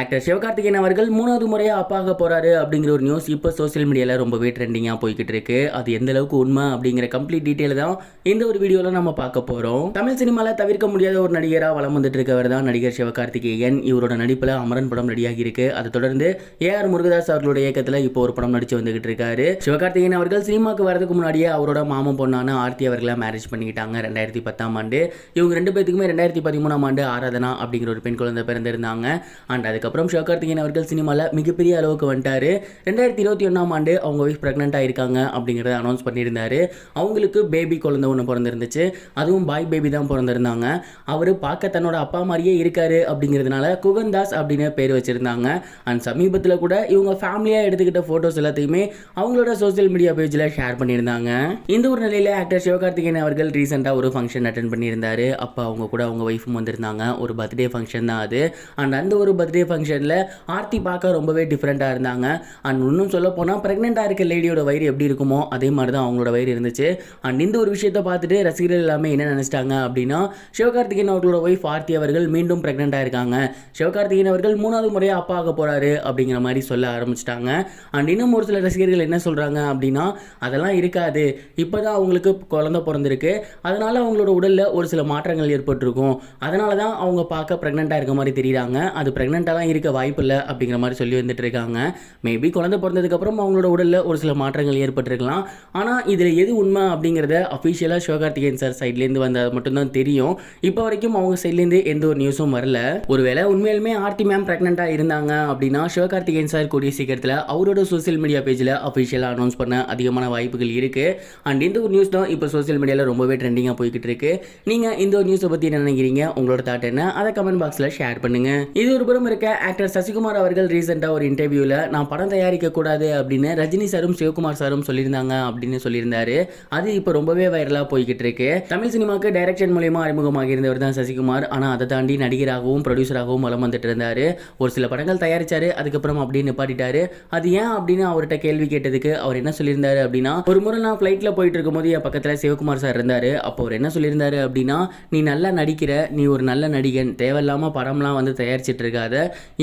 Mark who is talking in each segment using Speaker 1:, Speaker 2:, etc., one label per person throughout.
Speaker 1: Actor Sivakarthikeyan அவர்கள் மூணாவது முறையாக அப்பாக போகிறாரு அப்படிங்கிற ஒரு நியூஸ் இப்போ சோஷியல் மீடியாவில் ரொம்பவே ட்ரெண்டிங்காக போய்கிட்டு இருக்கு. அது எந்த அளவுக்கு உண்மை அப்படிங்கிற கம்ப்ளீட் டீட்டெயில் தான் இந்த ஒரு வீடியோவில் நம்ம பார்க்க போகிறோம் தமிழ் சினிமாவில் தவிர்க்க முடியாத ஒரு நடிகராக வளம் வந்துட்டு இருக்கவர் தான் நடிகர் சிவகார்த்திகேயன். இவரோட நடிப்பில் அமரன் படம் ரெடியாகி இருக்கு அதை தொடர்ந்து ஏஆர் முருகதாஸ் அவர்களுடைய இயக்கத்தில் இப்போ ஒரு படம் நடிச்சு வந்துகிட்டு இருக்காரு. சிவகார்த்திகேயன் அவர்கள் சினிமாவுக்கு வரதுக்கு முன்னாடியே அவரோட மாமன் பொண்ணான ஆர்த்தி அவர்களை மேரேஜ் பண்ணிக்கிட்டாங்க ரெண்டாயிரத்தி பத்தாம் ஆண்டு. இவங்க ரெண்டு பேத்துக்குமே ரெண்டாயிரத்தி பதிமூணாம் ஆண்டு ஆராதனா அப்படிங்கிற ஒரு பெண் குழந்தை பிறந்திருந்தாங்க. அண்ட் அதுக்கு அதுக்கப்புறம் சிவகார்த்திகேயன் அவர்கள் சினிமாவில் மிகப்பெரிய அளவுக்கு வந்துட்டாரு. ரெண்டாயிரத்தி இருபத்தி ஒன்றாம் ஆண்டு அவங்க ஒய்ஃப் ப்ரெக்னென்ட் ஆயிருக்காங்க அப்படிங்கிறத அனௌன்ஸ் பண்ணியிருந்தாரு. அவங்களுக்கு பேபி குழந்தை ஒன்று பிறந்திருந்துச்சு. அதுவும் பாய் பேபி தான் பிறந்திருந்தாங்க. அவர் பார்க்க தன்னோட அப்பா மாதிரியே இருக்காரு அப்படிங்கிறதுனால குகன்தாஸ் அப்படின்னு பேர் வச்சுருந்தாங்க. அண்ட் சமீபத்தில் கூட இவங்க ஃபேமிலியாக எடுத்துக்கிட்ட ஃபோட்டோஸ் எல்லாத்தையுமே அவங்களோட சோஷியல் மீடியா பேஜில் ஷேர் பண்ணியிருந்தாங்க. இந்த ஒரு நிலையில் ஆக்டர் சிவகார்த்திகேயன் அவர்கள் ரீசெண்டாக ஒரு ஃபங்க்ஷன் அட்டன் பண்ணியிருந்தாரு. அப்போ அவங்க கூட அவங்க ஒய்ஃபும் வந்திருந்தாங்க. ஒரு பர்த்டே ஃபங்க்ஷன் தான் அது. அண்ட் அந்த ஒரு பர்த்டே ஃபங்க்ஷனில் ஆர்த்தி பார்க்க ரொம்பவே டிஃப்ரெண்ட்டாக இருந்தாங்க. அண்ட் இன்னும் சொல்ல போனால் ப்ரெக்னெண்ட்டாக இருக்க லேடியோட வயிறு எப்படி இருக்குமோ அதே மாதிரி தான் அவங்களோட வயிறு இருந்துச்சு. அண்ட் இந்த ஒரு விஷயத்தை பார்த்துட்டு ரசிகர்கள் எல்லாமே என்ன நினச்சிட்டாங்க அப்படின்னா சிவகார்த்திகேயன் அவர்களோட ஒய்ஃப் ஆர்த்தி அவர்கள் மீண்டும் ப்ரெக்னெண்ட்டாக இருக்காங்க. சிவகார்த்திகேயன் அவர்கள் மூணாவது முறையாக அப்பா ஆக போகிறாரு அப்படிங்கிற மாதிரி சொல்ல ஆரம்பிச்சிட்டாங்க. அண்ட் இன்னும் ஒரு சில ரசிகர்கள் என்ன சொல்கிறாங்க அப்படின்னா அதெல்லாம் இருக்காது. இப்போ தான் அவங்களுக்கு குழந்த பிறந்திருக்கு. அதனால் அவங்களோட உடலில் ஒரு சில மாற்றங்கள் ஏற்பட்டிருக்கும். அதனால தான் அவங்க பார்க்க ப்ரெக்னெண்ட்டாக இருக்க மாதிரி தெரியுறாங்க. அது தான் இருக்க வாய்ப்பு இல்லை அப்படிங்கிற மாதிரி சொல்லி வந்துட்டு இருக்காங்க. மேபி குழந்தை பிறந்ததுக்கப்புறம் அவங்களோட உடலில் ஒரு சில மாற்றங்கள் ஏற்பட்டிருக்கலாம். ஆனால் இதில் எது உண்மை அப்படிங்கிறத அஃபிஷியலாக சிவகார்த்திகேயன் சார் சைட்லேருந்து வந்தால் மட்டும்தான் தெரியும். இப்போ வரைக்கும் அவங்க சைட்லேருந்து எந்த ஒரு நியூஸும் வரல. ஒருவேளை உண்மையிலுமே ஆர்த்தி மேம் ப்ரெக்னெண்ட்டாக இருந்தாங்க அப்படின்னா சிவகார்த்திகேயன் சார் கூடிய சீக்கிரத்தில் அவரோட சோஷியல் மீடியா பேஜில் அஃபிஷியலாக அனௌன்ஸ் பண்ண அதிகமான வாய்ப்புகள் இருக்குது அண்ட் இந்த ஒரு நியூஸ் தான் இப்போ சோஷியல் மீடியாவில் ரொம்பவே ட்ரெண்டிங்காக போய்கிட்டு இருக்கு. நீங்கள் இந்த ஒரு நியூஸை பற்றி என்ன நினைக்கிறீங்க? உங்களோட தாட் என்ன? அதை கமெண்ட் பாக்ஸில் ஷேர் பண்ணுங்க. இது ஒரு புறம் இருக்க ஆக்டர் சசிகுமார் அவர்கள் ரீசெண்டாக ஒரு இன்டர்வியூவில் நான் படம் தயாரிக்க கூடாது அப்படின்னு ரஜினி சாரும் சிவகுமார் சாரும் சொல்லியிருந்தாங்க அப்படின்னு சொல்லியிருந்தாரு. அது இப்போ ரொம்பவே வைரலாக போய்கிட்டு இருக்கு தமிழ் சினிமாவுக்கு டைரக்ஷன் மூலியமாக அறிமுகமாக இருந்தவர் தான் சசிகுமார். ஆனால் அதை தாண்டி நடிகராகவும் ப்ரொடியூசராகவும் வலம் வந்துட்டு இருந்தார். ஒரு சில படங்கள் தயாரித்தார் அதுக்கப்புறம் அப்படியே நிப்பாட்டிட்டாரு. அது ஏன் அப்படின்னு அவர்கிட்ட கேள்வி கேட்டதுக்கு அவர் என்ன சொல்லியிருந்தாரு அப்படின்னா ஒரு முறை நான் ஃப்ளைட்டில் போயிட்டு இருக்கும்போது என் பக்கத்தில் சிவகுமார் சார் இருந்தார். அப்போ அவர் என்ன சொல்லியிருந்தாரு அப்படின்னா நீ நல்லா நடிக்கிற நீ ஒரு நல்ல நடிகன். தேவையில்லாமல் படம்லாம் வந்து தயாரிச்சிட்டு இருக்காத.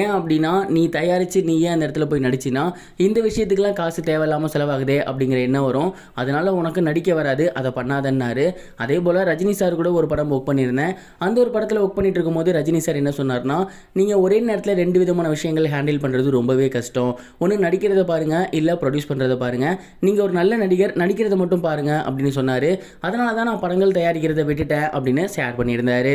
Speaker 1: ஏன் அப்படின்னா நீ தயாரித்து நீ ஏன் அந்த இடத்துல போய் நடிச்சினா இந்த விஷயத்துக்கெலாம் காசு தேவையில்லாமல் செலவாகுதே அப்படிங்கிற எண்ணம் வரும். அதனால் உனக்கு நடிக்க வராது அதை பண்ணாதன்னாரு. அதே போல் ரஜினி சார் கூட ஒரு படம் ஒர்க் பண்ணியிருந்தேன். அந்த ஒரு படத்தில் ஒர்க் பண்ணிட்டு இருக்கும்போது ரஜினி சார் என்ன சொன்னார்னா நீங்கள் ஒரே நேரத்தில் ரெண்டு விதமான விஷயங்கள் ஹேண்டில் பண்ணுறது ரொம்பவே கஷ்டம். ஒன்று நடிக்கிறத பாருங்கள் இல்லை ப்ரொடியூஸ் பண்ணுறத பாருங்கள் நீங்கள் ஒரு நல்ல நடிகர் நடிக்கிறத மட்டும் பாருங்கள் அப்படின்னு சொன்னார். அதனால தான் நான் படங்கள் தயாரிக்கிறதை விட்டுட்டேன் அப்படின்னு ஷேர் பண்ணியிருந்தாரு.